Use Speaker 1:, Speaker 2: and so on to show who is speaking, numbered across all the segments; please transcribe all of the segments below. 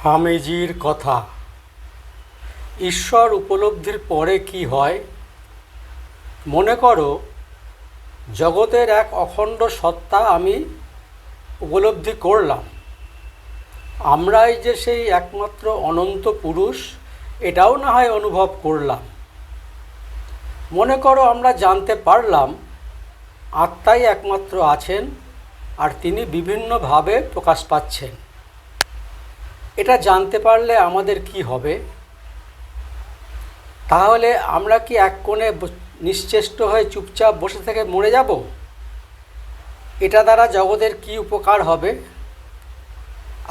Speaker 1: স্বামীজির কথা। ঈশ্বর উপলব্ধির পরে কি হয়? মনে করো, জগতের এক অখণ্ড সত্তা আমি উপলব্ধি করলাম। আমরাই যে সেই একমাত্র অনন্ত পুরুষ, এটাও না হয় অনুভব করলাম। মনে করো, আমরা জানতে পারলাম, আত্মাই একমাত্র আছেন আর তিনি বিভিন্নভাবে প্রকাশ পাচ্ছেন। এটা জানতে পারলে আমাদের কি হবে? তাহলে আমরা কি এক কোণে নিশ্চেষ্ট হয়ে চুপচাপ বসে থেকে মরে যাব? এটা দ্বারা জগতের কি উপকার হবে?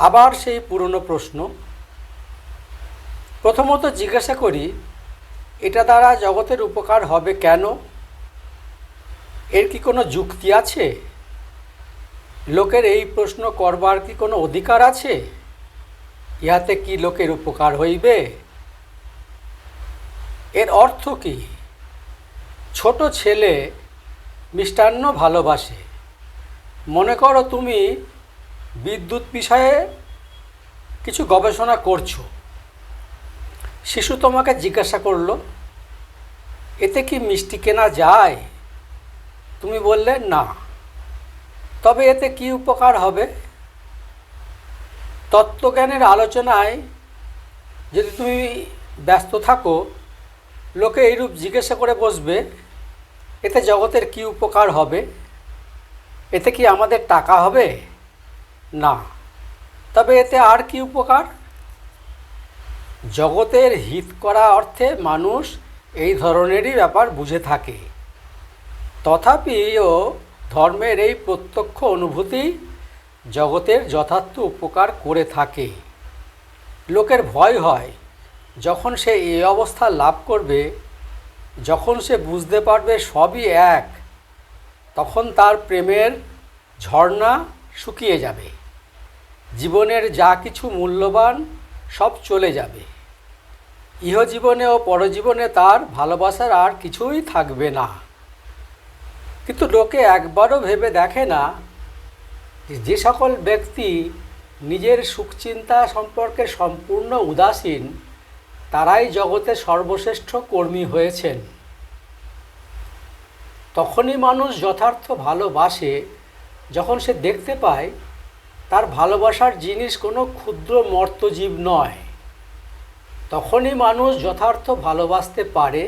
Speaker 1: আবার সেই পুরনো প্রশ্ন। প্রথমত জিজ্ঞাসা করি, এটা দ্বারা জগতের উপকার হবে কেন? এর কি কোনো যুক্তি আছে? লোকের এই প্রশ্ন করবার কি কোনো অধিকার আছে? ইহাতে কি লোকের উপকার হইবে? এর অর্থ কি? ছোট ছেলে মিষ্টান্ন ভালোবাসে। মনে করো তুমি বিদ্যুৎ বিষয়ে কিছু গবেষণা করছ। শিশু তোমাকে জিজ্ঞাসা করল, এতে কি মিষ্টি কেনা যায়? তুমি বললে, না। তবে এতে কি উপকার হবে? তত্ত্বজ্ঞানের আলোচনায় যদি তুমি ব্যস্ত থাকো, লোকে এইরূপ জিজ্ঞাসা করে বসবে, এতে জগতের কি উপকার হবে? এতে কি আমাদের টাকা হবে? না। তবে এতে আর কি উপকার? জগতের হিত করা অর্থে মানুষ এই ধরনেরই ব্যাপার বুঝে থাকে। তথাপিও ধর্মের এই প্রত্যক্ষ অনুভূতি জগতের যথার্থ উপকার করে থাকে। লোকের ভয় হয়, যখন সে এই অবস্থা লাভ করবে, যখন সে বুঝতে পারবে সবই এক, তখন তার প্রেমের ঝর্ণা শুকিয়ে যাবে। জীবনের যা কিছু মূল্যবান সব চলে যাবে। ইহজীবনে ও পরজীবনে তার ভালোবাসার আর কিছুই থাকবে না। কিন্তু লোকে একবারও ভেবে দেখে না যে সকল ব্যক্তি নিজের সুখচিন্তা সম্পর্কে সম্পূর্ণ উদাসীন, তারাই জগতে সর্বশ্রেষ্ঠ কর্মী হয়েছেন। তখনই মানুষ যথার্থ ভালোবাসে, যখন সে দেখতে পায় তার ভালোবাসার জিনিস কোনো ক্ষুদ্র মর্তজীব নয়। তখনই মানুষ যথার্থ ভালোবাসতে পারে,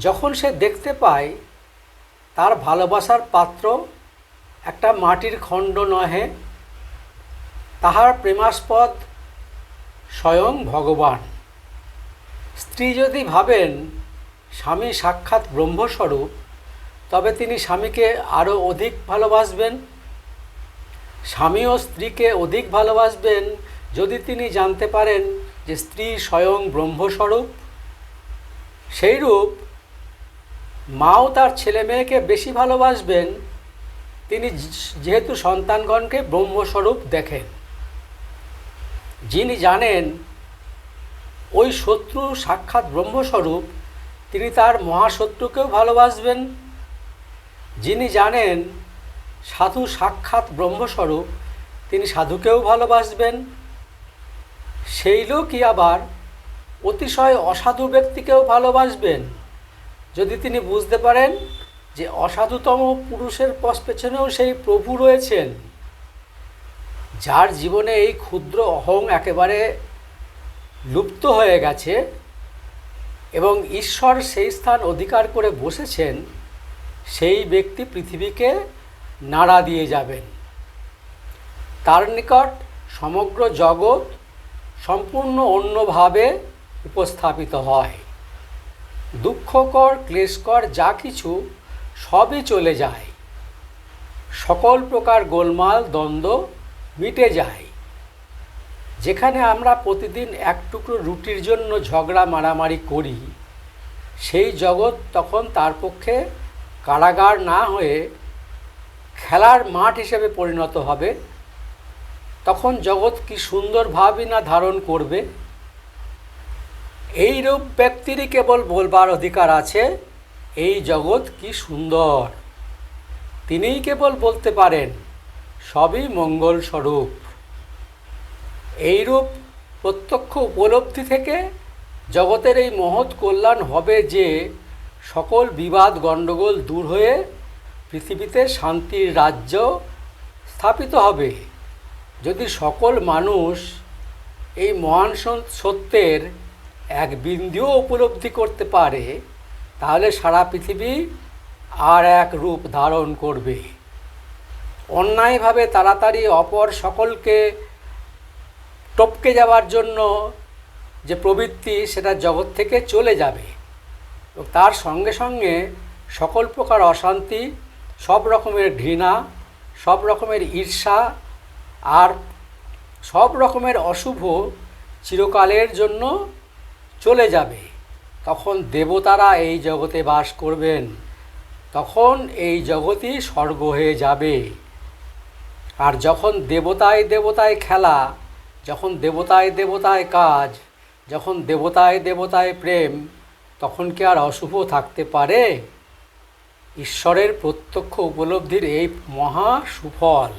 Speaker 1: যখন সে দেখতে পায় তার ভালোবাসার পাত্র একটা মাটির খণ্ড নহে, তাহার প্রেমাস্পদ স্বয়ং ভগবান। স্ত্রী যদি ভাবেন স্বামী সাক্ষাৎ ব্রহ্মস্বরূপ, তবে তিনি স্বামীকে আরও অধিক ভালোবাসবেন। স্বামী ও স্ত্রীকে অধিক ভালোবাসবেন যদি তিনি জানতে পারেন যে স্ত্রী স্বয়ং ব্রহ্মস্বরূপ। সেইরূপ মাও তার ছেলে মেয়েকে বেশি ভালোবাসবেন তিনি যেহেতু সন্তানগণকে ব্রহ্মস্বরূপ দেখেন, যিনি জানেন ওই শত্রু সাক্ষাৎ ব্রহ্মস্বরূপ, তিনি তার মহাশত্রুকেও ভালোবাসবেন। যিনি জানেন সাধু সাক্ষাৎ ব্রহ্মস্বরূপ, তিনি সাধুকেও ভালোবাসবেন। সেই লোকই আবার অতিশয় অসাধু ব্যক্তিকেও ভালোবাসবেন। যদি তিনি বুঝতে পারেন যে অসাধুতম পুরুষের পশ পেছনেও সেই প্রভু রয়েছেন, যার জীবনে এই ক্ষুদ্র অহং একেবারে লুপ্ত হয়ে গেছে এবং ঈশ্বর সেই স্থান অধিকার করে বসেছেন, সেই ব্যক্তি পৃথিবীকে নাড়া দিয়ে যাবেন। তার নিকট সমগ্র জগৎ সম্পূর্ণ অন্যভাবে উপস্থাপিত হয়। দুঃখকর, ক্লেশকর যা কিছু সবই চলে যায়। সকল প্রকার গোলমাল, দ্বন্দ্ব মিটে যায়। যেখানে আমরা প্রতিদিন এক টুকরো রুটির জন্য ঝগড়া, মারামারি করি, সেই জগৎ তখন তার পক্ষে কারাগার না হয়ে খেলার মাঠ হিসেবে পরিণত হবে। তখন জগৎ কি সুন্দর ভাবই না ধারণ করবে? এইরূপ ব্যক্তিরই কেবল বলবার অধিকার আছে। এই জগৎ কি সুন্দর। তিনিই কেবল বলতে পারেন, সবই মঙ্গল স্বরূপ এইরূপ প্রত্যক্ষ উপলব্ধি থেকে জগতের এই মহৎ কল্যাণ হবে যে সকল বিবাদ গণ্ডগোল দূর হয়ে পৃথিবীতে শান্তির রাজ্য স্থাপিত হবে। যদি সকল মানুষ এই মহান সত্যের এক বিন্দুও উপলব্ধি করতে পারে তাহলে সারা পৃথিবী আর এক রূপ ধারণ করবে। অন্যায়ভাবে তাড়াতাড়ি অপর সকলকে টপকে যাওয়ার জন্য যে প্রবৃত্তি সেটা জগৎ থেকে চলে যাবে। তার সঙ্গে সঙ্গে সকল প্রকার অশান্তি, সব রকমের ঘৃণা, সব রকমের ঈর্ষা আর সব রকমের অশুভ চিরকালের জন্য চলে যাবে। তখন দেবতারা এই জগতে বাস করবেন। তখন এই জগতই স্বর্গ হয়ে যাবে। আর যখন দেবতায় দেবতায় খেলা, যখন দেবতায় দেবতায় কাজ, যখন দেবতায় দেবতায় প্রেম, তখন কি আর অশুভ থাকতে পারে? ঈশ্বরের প্রত্যক্ষ উপলব্ধির এই মহা সুফল।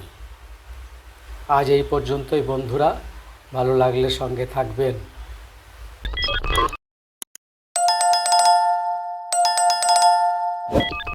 Speaker 1: আজ এই পর্যন্তই বন্ধুরা, ভালো লাগলে সঙ্গে থাকবেন।